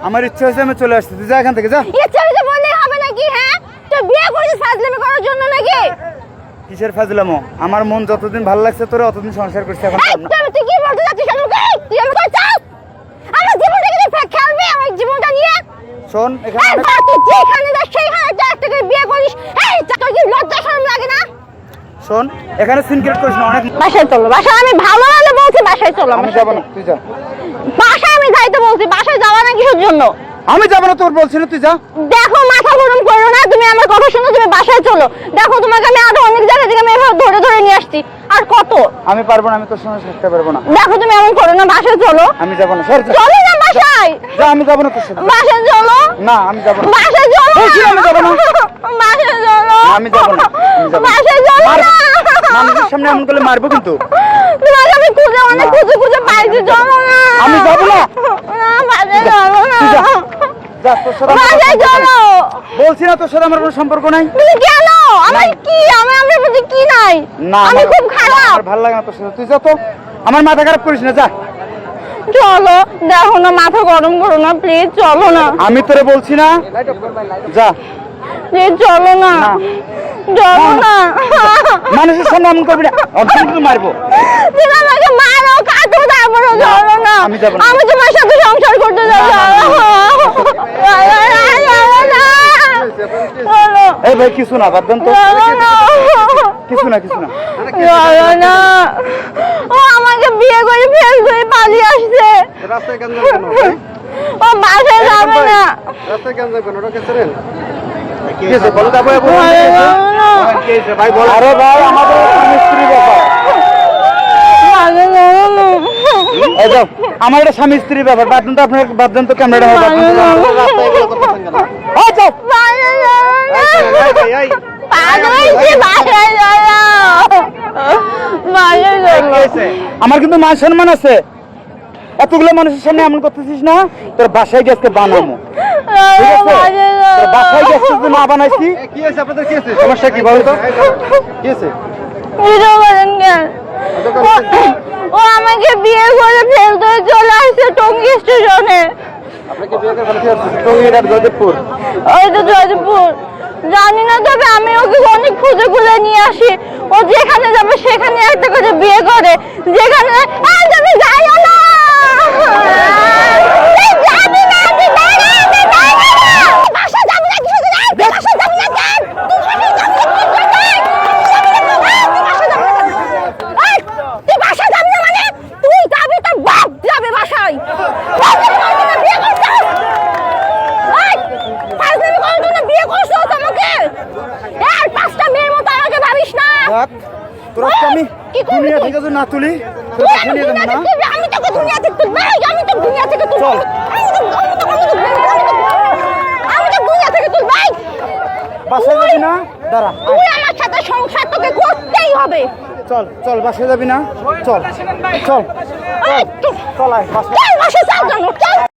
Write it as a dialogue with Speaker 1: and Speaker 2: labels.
Speaker 1: আমার ইচ্ছা হয়েছে আমি চলে আসছি তুই যা এখান থেকে যা।
Speaker 2: ইচ্ছা হয়েছে বললেই হবে নাকি হ্যাঁ? তুই বিয়ে করেছিস ফাজলামি করার জন্য নাকি?
Speaker 1: কিসের ফাজলামো? আমার মন যতদিন ভালো লাগছে তোরে অতদিন সংসার করছি এখন।
Speaker 2: তুই কি বলতে যাচ্ছিস আমাকে তুই আমাকে চাস? আমার জীবনটাকে তুই ফে- খেলবি? আমার জীবনটা নিয়ে?
Speaker 1: শোন এখানে
Speaker 2: তুই যেখানে যাস সেইখানে একটা একটা বিয়ে করিস। এই তোর কি লজ্জা শরম লাগে না?
Speaker 1: শোন এখানে সিনক্রেট করিস না অনেক
Speaker 2: বাসায় চলো বাসায় আমি ভালো ভালো বলছি বাসায় চলো
Speaker 1: আমি যাব। না তুই যা।
Speaker 2: বাসায় বলছি বাসায় যাওয়া না কিসের জন্য?
Speaker 1: আমি যাব না তোর বলছি না তুই যা।
Speaker 2: দেখো মাথা গরম করো না তুমি আমার কথা শোনো তুমি বাসায় চলো। দেখো তোমাকে আমি আরও অনেক জায়গা থেকে আমি এভাবে ধরে ধরে নিয়ে আসছি। আর কত?
Speaker 1: আমি পারব না আমি তোর সঙ্গে থাকতে পারব না।
Speaker 2: দেখো তুমি এমন করো না বাসায় চলো।
Speaker 1: আমি যাব না সর
Speaker 2: চলো না বাসায়।
Speaker 1: যা আমি যাব না তোর সাথে
Speaker 2: বাসায় চলো।
Speaker 1: না আমি যাব না।
Speaker 2: বাসায় চলো
Speaker 1: বলছি আমি যাব না।
Speaker 2: বাসায় চলো।
Speaker 1: আমি যাব না।
Speaker 2: বাসায় চলো না।
Speaker 1: মানুষের সামনে এমন করলে মারবো কিন্তু।
Speaker 2: তোমাকে আমি খুঁজে অনেক খুঁজে খুঁজে পাইছি চলো না।
Speaker 1: আমি যাব না।
Speaker 2: না চলো না।
Speaker 1: যা। তোর সাথে
Speaker 2: চলো।
Speaker 1: বলছি না তোর সাথে আমার কোনো সম্পর্ক নাই?
Speaker 2: তুমি কেন? আমার কি? আমার আমার প্রতি কি নাই?
Speaker 1: না
Speaker 2: আমি খুব খারাপ।
Speaker 1: আমার ভালো লাগে না তোর সাথে। তুই যা তো। আমার মাথা খারাপ করিস না যা।
Speaker 2: চলো দেখো না মাথা গরম করো না প্লিজ চলো না।
Speaker 1: আমি তোরে বলছি না। যা।
Speaker 2: প্লিজ চলো না।
Speaker 1: না।
Speaker 2: চলো না।
Speaker 1: মানুষের সামনে এমন করবি না। অর্ধেক কিন্তু মারবো।
Speaker 2: তুমি আমাকে মারো কাটো তারপরে চলো না
Speaker 1: আমি যাব না।
Speaker 2: আমি তোমার সাথে সংসার করতে যাব।
Speaker 1: এই ভাই কিছু না বাদ দেন তো।
Speaker 2: না
Speaker 1: কিছু না কিছু না।
Speaker 2: না ও আমাকে বিয়ে করে ফেল করে পালিয়ে আসছে।
Speaker 3: রাস্তায় কেন যাবেন
Speaker 2: ও বাসায় যাবে না।
Speaker 3: রাস্তায় কেন যাবেন ওটা কে
Speaker 1: কি হয়েছে? বলো আরে ভাই আমাদের স্বামী ব্যাপার। আমার এটা স্বামী স্ত্রী ব্যাপার। বাদ তো আপনার বাদ দেন তো ক্যামেরাটা বাদ দেন। তো।
Speaker 3: রাস্তায় এগুলো করতেছেন কেন
Speaker 1: এই যাও।
Speaker 2: বাসায় চলো না।
Speaker 1: এই ভাই, এই।
Speaker 2: পাগল হয়েছি, বাসায় চলো বাসায়
Speaker 1: কি
Speaker 2: চলো
Speaker 1: হয়েছে? আমার কিন্তু মান সম্মান আছে। এতগুলো মানুষের সামনে এমন করতেছিস না তোর বাসায় গেছে বানামো ঠিক আছে? বাসায় গেছে যদি না বানাইছি
Speaker 3: কি? হয়েছে আপনাদের কি হয়েছে?
Speaker 1: সমস্যা কি বলো তো।
Speaker 3: কি হয়েছে?
Speaker 2: ভিডিও করেন কেন ও- ও আমাকে বিয়ে করে ফেলতে চলে আসছে টঙ্গি স্টেশনে।
Speaker 3: আপনাকে বিয়ে করে ফেলতে হচ্ছে
Speaker 1: টঙ্গিরাট গজবপুর।
Speaker 2: ওই তো জানি না তবে আমি ওকে অনেক খুঁজে খুঁজে নিয়ে আসি। ও যেখানে যাবে সেখানে একটা করে বিয়ে করে। যেখানে যাইও না এই যাবি না, তুই দাঁড়া, তুই দাঁড়া না। তুই বাসায় যাবি না, কি হয়েছে? এই, তুই বাসায় যাবি না কেন? তুই বাসায় যাবি না, কি হয়েছে? এই, তুই বাসায় যাবি না, এই, তুই বাসায় যাবি না মানে? তুই যাবি, তোর বাপ যাবে বাসায়। বাসায় যাবি না, বিয়ে করছিস? এই, ফাজলামি করার জন্য বিয়ে করছ এই পাঁচটা মেয়ের মতো আমাকে ভাবিস না?
Speaker 1: তোর আমি দুনিয়া? থেকে যদি না তুলি তোর
Speaker 2: তুই
Speaker 1: বাসায়
Speaker 2: আমি
Speaker 1: নিয়ে
Speaker 2: দুনিয়া
Speaker 1: না
Speaker 2: থেকে আমি তোকে দুনিয়া থেকে তুলবো। আমি তো দুনিয়া থেকে তুলবো।
Speaker 1: চল।
Speaker 2: আমি তো দুনিয়া থেকে তুলবো। এই,
Speaker 1: বাসায় যাবি না? দাঁড়া
Speaker 2: তুই আমার সাথে সংসার তোকে করতেই হবে।
Speaker 1: চল চল বাসায় যাবি না? চল চল
Speaker 2: এই,
Speaker 1: চল আয়
Speaker 2: চল বাসে চল চল।